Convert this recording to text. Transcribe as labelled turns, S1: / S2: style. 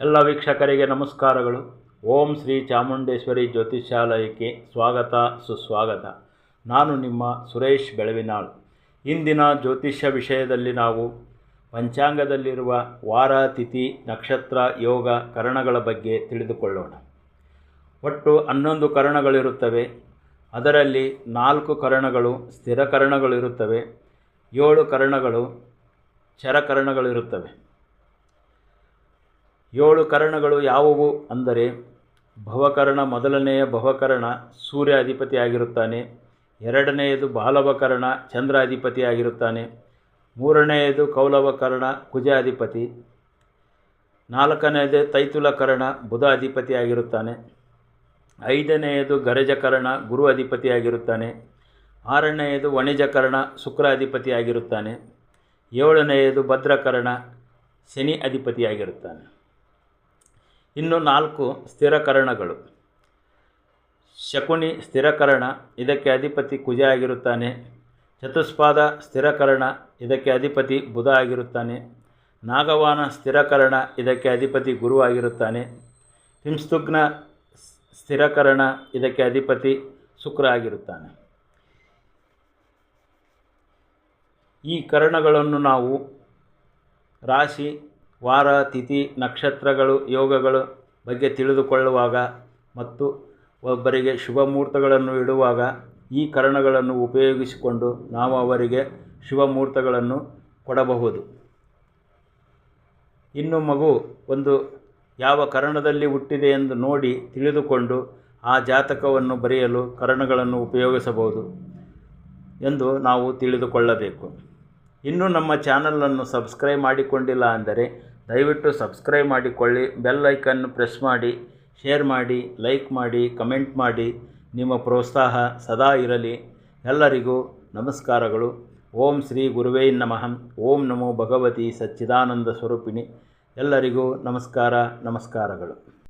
S1: ಎಲ್ಲ ವೀಕ್ಷಕರಿಗೆ ನಮಸ್ಕಾರಗಳು. ಓಂ ಶ್ರೀ ಚಾಮುಂಡೇಶ್ವರಿ ಜ್ಯೋತಿಷ್ಯಾಲಯಕ್ಕೆ ಸ್ವಾಗತ, ಸುಸ್ವಾಗತ. ನಾನು ನಿಮ್ಮ ಸುರೇಶ್ ಬೆಳವಿನಾಳ್. ಇಂದಿನ ಜ್ಯೋತಿಷ್ಯ ವಿಷಯದಲ್ಲಿ ನಾವು ಪಂಚಾಂಗದಲ್ಲಿರುವ ವಾರ, ತಿಥಿ, ನಕ್ಷತ್ರ, ಯೋಗ ಕರಣಗಳ ಬಗ್ಗೆ ತಿಳಿದುಕೊಳ್ಳೋಣ. ಒಟ್ಟು ಹನ್ನೊಂದು ಕರಣಗಳಿರುತ್ತವೆ. ಅದರಲ್ಲಿ ನಾಲ್ಕು ಕರಣಗಳು ಸ್ಥಿರ ಕರಣಗಳಿರುತ್ತವೆ. ಏಳು ಕರಣಗಳು ಚರಕರಣಗಳಿರುತ್ತವೆ ಏಳು ಕರಣಗಳು ಯಾವುವು ಅಂದರೆ ಭವಕರಣ ಮೊದಲನೆಯ ಭವಕರಣ ಸೂರ್ಯ ಅಧಿಪತಿಯಾಗಿರುತ್ತಾನೆ ಎರಡನೆಯದು ಬಾಲವಕರಣ ಚಂದ್ರ ಅಧಿಪತಿಯಾಗಿರುತ್ತಾನೆ ಮೂರನೆಯದು ಕೌಲವಕರಣ ಕುಜ ಅಧಿಪತಿ ನಾಲ್ಕನೆಯದು ತೈತುಲಕರಣ ಬುಧ ಅಧಿಪತಿಯಾಗಿರುತ್ತಾನೆ ಐದನೆಯದು ಗರಜಕರಣ ಗುರು ಅಧಿಪತಿಯಾಗಿರುತ್ತಾನೆ ಆರನೆಯದು ವಣಿಜಕರಣ ಶುಕ್ರ ಅಧಿಪತಿಯಾಗಿರುತ್ತಾನೆ ಏಳನೆಯದು ಭದ್ರಕರಣ ಶನಿ ಅಧಿಪತಿಯಾಗಿರುತ್ತಾನೆ ಇನ್ನು ನಾಲ್ಕು ಸ್ಥಿರಕರಣಗಳು. ಶಕುನಿ ಸ್ಥಿರಕರಣ, ಇದಕ್ಕೆ ಅಧಿಪತಿ ಕುಜ ಆಗಿರುತ್ತಾನೆ. ಚತುಷ್ಪಾದ ಸ್ಥಿರಕರಣ, ಇದಕ್ಕೆ ಅಧಿಪತಿ ಬುಧ ಆಗಿರುತ್ತಾನೆ. ನಾಗವಾನ ಸ್ಥಿರಕರಣ, ಇದಕ್ಕೆ ಅಧಿಪತಿ ಗುರು ಆಗಿರುತ್ತಾನೆ. ಹಿಂಸ್ತುಗ್ನ ಸ್ಥಿರಕರಣ, ಇದಕ್ಕೆ ಅಧಿಪತಿ ಶುಕ್ರ ಆಗಿರುತ್ತಾನೆ. ಈ ಕರಣಗಳನ್ನು ನಾವು ರಾಶಿ ವಾರ, ತಿಥಿ, ನಕ್ಷತ್ರಗಳು, ಯೋಗಗಳು ಬಗ್ಗೆ ತಿಳಿದುಕೊಳ್ಳುವಾಗ ಮತ್ತು ಒಬ್ಬರಿಗೆ ಶುಭ ಮುಹೂರ್ತಗಳನ್ನು ಇಡುವಾಗ ಈ ಕರಣಗಳನ್ನು ಉಪಯೋಗಿಸಿಕೊಂಡು ನಾವು ಅವರಿಗೆ ಶುಭ ಮುಹೂರ್ತಗಳನ್ನು ಕೊಡಬಹುದು. ಇನ್ನು ಮಗು ಒಂದು ಯಾವ ಕರಣದಲ್ಲಿ ಹುಟ್ಟಿದೆ ಎಂದು ನೋಡಿ ತಿಳಿದುಕೊಂಡು ಆ ಜಾತಕವನ್ನು ಬರೆಯಲು ಕರಣಗಳನ್ನು ಉಪಯೋಗಿಸಬಹುದು ಎಂದು ನಾವು ತಿಳಿದುಕೊಳ್ಳಬೇಕು. ಇನ್ನೂ ನಮ್ಮ ಚಾನಲನ್ನು ಸಬ್ಸ್ಕ್ರೈಬ್ ಮಾಡಿಕೊಂಡಿಲ್ಲ ಅಂದರೆ ದಯವಿಟ್ಟು ಸಬ್ಸ್ಕ್ರೈಬ್ ಮಾಡಿಕೊಳ್ಳಿ, ಬೆಲ್ ಐಕನ್ ಪ್ರೆಸ್ ಮಾಡಿ, ಶೇರ್ ಮಾಡಿ, ಲೈಕ್ ಮಾಡಿ, ಕಮೆಂಟ್ ಮಾಡಿ. ನಿಮ್ಮ ಪ್ರೋತ್ಸಾಹ ಸದಾ ಇರಲಿ. ಎಲ್ಲರಿಗೂ ನಮಸ್ಕಾರಗಳು. ಓಂ ಶ್ರೀ ಗುರುವೇ ನಮಃ. ಓಂ ನಮೋ ಭಗವತಿ ಸಚ್ಚಿದಾನಂದ ಸ್ವರೂಪಿಣಿ. ಎಲ್ಲರಿಗೂ ನಮಸ್ಕಾರ, ನಮಸ್ಕಾರಗಳು.